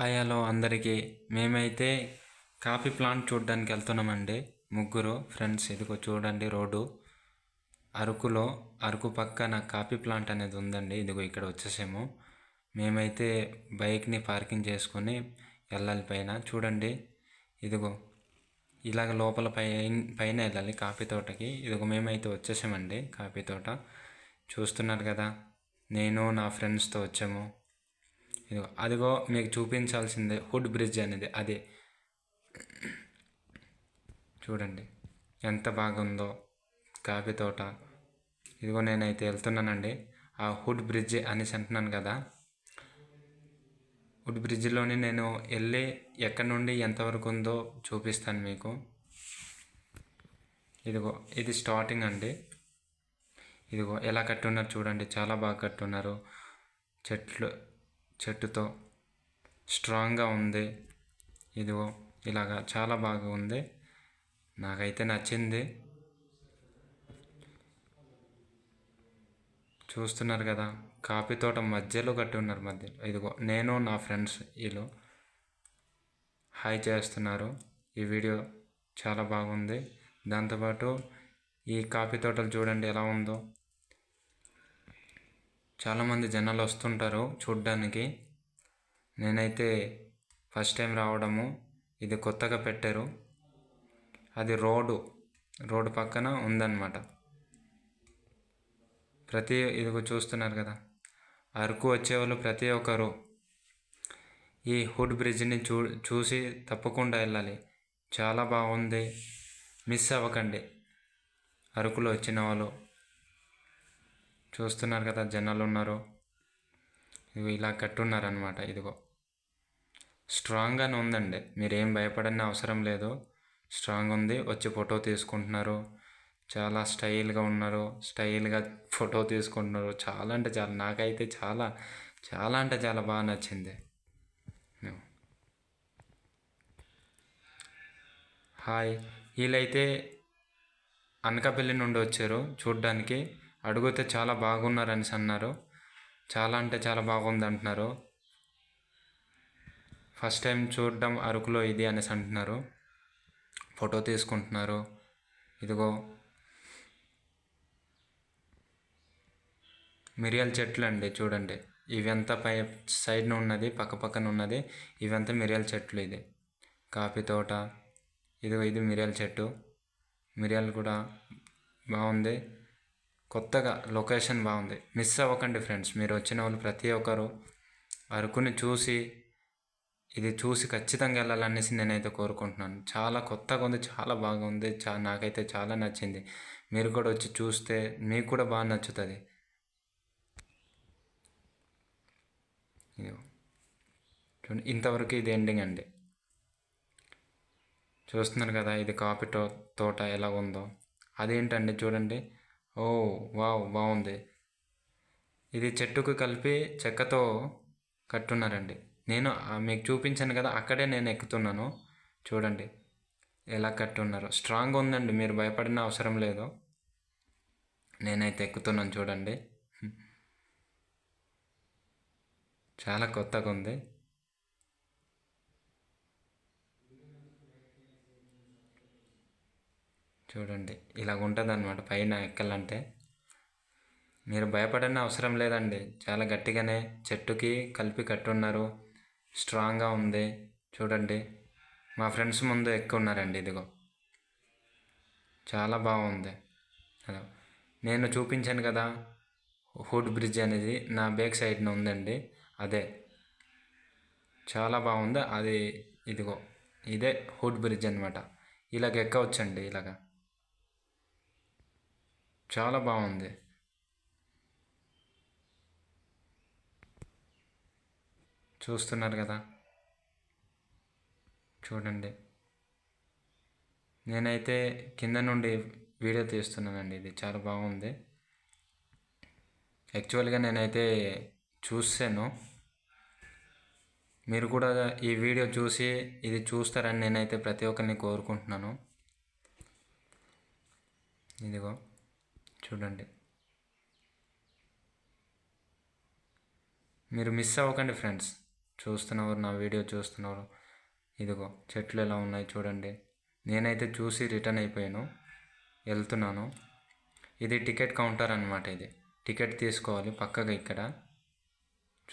Hi hello అందరికీ మేమైతే coffee plant చూడడానికి వెళ్తున్నామండి. ముగ్గురు ఫ్రెండ్స్ ఇదిగో చూడండి రోడ్డు. అరకులో అరకు పక్కన కాఫీ ప్లాంట్ అనేది ఉందండి. ఇదిగో ఇక్కడ వచ్చేసాము. మేమైతే బైక్ని పార్కింగ్ చేసుకొని వెళ్ళాలి పైన. చూడండి. ఇదిగో ఇలాగ లోపల పై పైన వెళ్ళాలి కాఫీ తోటకి. ఇదిగో మేమైతే వచ్చేసామండి కాఫీ తోట. చూస్తున్నారు కదా. నేను నా ఫ్రెండ్స్తో వచ్చాము. అదిగో మీకు చూపించాల్సిందే హుడ్ బ్రిడ్జ్ అనేది అదే. చూడండి ఎంత బాగుందో కాఫీ తోట. ఇదిగో నేనైతే వెళ్తున్నానండి. ఆ హుడ్ బ్రిడ్జ్ అనేసి అంటున్నాను కదా. హుడ్ బ్రిడ్జ్లోనే నేను వెళ్ళి ఎక్కడి నుండి ఎంతవరకు ఉందో చూపిస్తాను మీకు. ఇదిగో ఇది స్టార్టింగ్ అండి. ఇదిగో ఎలా కట్టున్నారు చూడండి చాలా బాగా కట్టున్నారు. చెట్లు చెట్టుతో స్ట్రాంగ్గా ఉంది. ఇదిగో ఇలాగా చాలా బాగా ఉంది. నాకైతే నచ్చింది. చూస్తున్నారు కదా కాఫీ తోట మధ్యలో కట్టి ఉన్నారు మధ్యలో ఇదిగో నేను నా ఫ్రెండ్స్ వీళ్ళు. హాయ్ చేస్తున్నారు. ఈ వీడియో చాలా బాగుంది. దాంతోపాటు ఈ కాఫీ తోటలు చూడండి ఎలా ఉందో. చాలామంది జనాలు వస్తుంటారు చూడ్డానికి. నేనైతే ఫస్ట్ టైం రావడము. ఇది కొత్తగా పెట్టారు. అది రోడ్డు. రోడ్డు పక్కన ఉందన్నమాట. ప్రతి ఇదిగో చూస్తున్నారు కదా. అరకు వచ్చేవాళ్ళు ప్రతి ఒక్కరు ఈ హుడ్ బ్రిడ్జ్ని చూ చూసి తప్పకుండా వెళ్ళాలి. చాలా బాగుంది. మిస్ అవ్వకండి. అరకులో వచ్చిన వాళ్ళు. చూస్తున్నారు కదా జనాలు ఉన్నారు. ఇవి ఇలా కట్టున్నారనమాట ఇదిగో. స్ట్రాంగ్గానే ఉందండి. మీరు ఏం భయపడని అవసరం లేదు. స్ట్రాంగ్ ఉంది వచ్చి ఫోటో తీసుకుంటున్నారు. చాలా స్టైల్గా ఉన్నారు స్టైల్గా ఫోటో తీసుకుంటున్నారు. చాలా అంటే చాలా నాకైతే చాలా చాలా అంటే చాలా బాగా నచ్చింది. హాయ్. వీళ్ళైతే అనకాపల్లి నుండి వచ్చారు చూడ్డానికి. అడిగితే చాలా బాగున్నారని అన్నారు. చాలా అంటే చాలా బాగుంది అంటున్నారు. ఫస్ట్ టైం చూడడం అరకులో ఇది అనేసి అంటున్నారు. ఫోటో తీసుకుంటున్నారు. ఇదిగో. మిరియాల చెట్లు అండి చూడండి. ఇవంతా పై సైడ్న ఉన్నది పక్క పక్కన ఉన్నది. ఇవంతా మిరియాల చెట్లు ఇది. కాఫీ తోట. ఇదిగో ఇది మిరియాల చెట్టు. మిరియాలు కూడా బాగుంది. కొత్తగా లొకేషన్ బాగుంది. మిస్ అవ్వకండి ఫ్రెండ్స్. మీరు వచ్చిన వాళ్ళు ప్రతి ఒక్కరు అరకుని చూసి ఇది చూసి ఖచ్చితంగా వెళ్ళాలనేసి నేనైతే కోరుకుంటున్నాను. చాలా కొత్తగా ఉంది చాలా బాగుంది చా నాకైతే చాలా నచ్చింది. మీరు కూడా వచ్చి చూస్తే మీకు కూడా బాగా నచ్చుతుంది. చూడండి ఇంతవరకు ఇది ఎండింగ్ అండి. చూస్తున్నారు కదా ఇది కాఫీ తో తోట ఎలా ఉందో. అదేంటండి చూడండి. ఓ వావ్ బాగుంది. ఇది చెట్టుకు కలిపి చెక్కతో కట్టున్నారండి. నేను మీకు చూపించాను కదా అక్కడే నేను ఎక్కుతున్నాను. చూడండి ఎలా కట్టున్నారు. స్ట్రాంగ్ ఉందండి మీరు భయపడిన అవసరం లేదు. నేనైతే ఎక్కుతున్నాను చూడండి. చాలా కొత్తగా ఉంది. చూడండి ఇలాగ ఉంటుంది అనమాట పైన ఎక్కాలంటే. మీరు భయపడని అవసరం లేదండి. చాలా గట్టిగానే చెట్టుకి కలిపి కట్టున్నారు. స్ట్రాంగ్గా ఉంది. చూడండి. మా ఫ్రెండ్స్ ముందు ఎక్కువన్నారండి ఇదిగో. చాలా బాగుంది. నేను చూపించాను కదా హుడ్ బ్రిడ్జ్ అనేది నా బ్యాక్ సైడ్న ఉందండి. అదే. చాలా బాగుంది. అది ఇదిగో. ఇదే హుడ్ బ్రిడ్జ్ అనమాట ఇలాగ ఎక్కవచ్చండి ఇలాగా. చాలా బాగుంది. చూస్తున్నారు కదా. చూడండి. నేనైతే కింద నుండి వీడియో తీస్తున్నానండి. ఇది చాలా బాగుంది. యాక్చువల్గా నేనైతే చూసాను. మీరు కూడా ఈ వీడియో చూసి ఇది చూస్తారని నేనైతే ప్రతి ఒక్కరిని కోరుకుంటున్నాను. ఇదిగో. చూడండి. మీరు మిస్ అవ్వకండి ఫ్రెండ్స్ చూస్తున్నవారు నా వీడియో చూస్తున్నారు ఇదిగో చెట్లు ఎలా ఉన్నాయి చూడండి. నేనైతే చూసి రిటర్న్ అయిపోయాను. వెళ్తున్నాను. ఇది టికెట్ కౌంటర్ అనమాట ఇది. టికెట్ తీసుకోవాలి పక్కగా ఇక్కడ.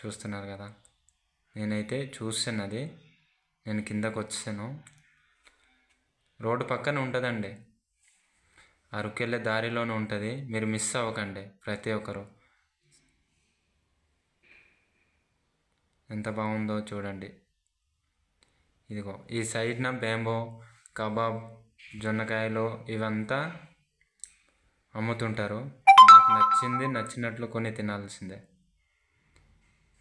చూస్తున్నారు కదా. నేనైతే చూసాను అది నేను కిందకు వచ్చాను రోడ్డు పక్కన ఉంటుందండి. అరకు వెళ్ళే దారిలోనే ఉంటుంది. మీరు మిస్ అవ్వకండి ప్రతి ఒక్కరు. ఎంత బాగుందో చూడండి. ఇదిగో ఈ సైడ్న బ్యాంబో కబాబ్ జొన్నకాయలు ఇవంతా అమ్ముతుంటారు. నాకు నచ్చింది నచ్చినట్లు కొని తినాల్సిందే.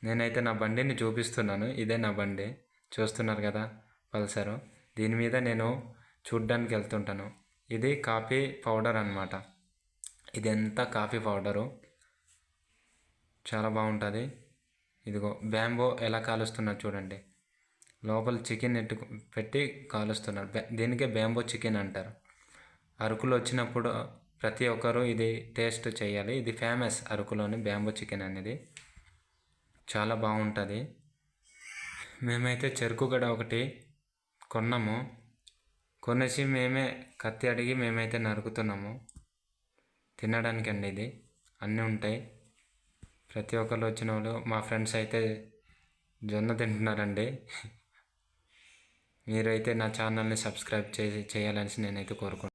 నేనైతే నా బండిని చూపిస్తున్నాను. ఇదే నా బండి. చూస్తున్నారు కదా పల్సరు. దీని మీద నేను చూడ్డానికి వెళ్తుంటాను ఇది కాఫీ పౌడర్ అన్నమాట. ఇది ఎంత కాఫీ పౌడరు? చాలా బాగుంటుంది. ఇదిగో బ్యాంబో ఎలా కాలుస్తున్నారు చూడండి. లోపల చికెన్ ఎట్టు పెట్టి కాలుస్తున్నారు. దీనికే బ్యాంబో చికెన్ అంటారు. అరకులో వచ్చినప్పుడు ప్రతి ఒక్కరూ ఇది టేస్ట్ చేయాలి. ఇది ఫేమస్ అరకులోని బ్యాంబో చికెన్ అనేది. చాలా బాగుంటుంది. మేమైతే చెరుకు గడ ఒకటి కొన్నాము. కొనేసి మేమే కత్తి అడిగి మేమైతే నరుకుతున్నాము. తినడానికి అండి ఇది. అన్నీ ఉంటాయి. ప్రతి ఒక్కరు వచ్చిన వాళ్ళు మా ఫ్రెండ్స్ అయితే జొన్న తింటున్నారండి. మీరైతే నా ఛానల్ని సబ్స్క్రైబ్ చేసి చేయాలని నేనైతే కోరుకుంటున్నాను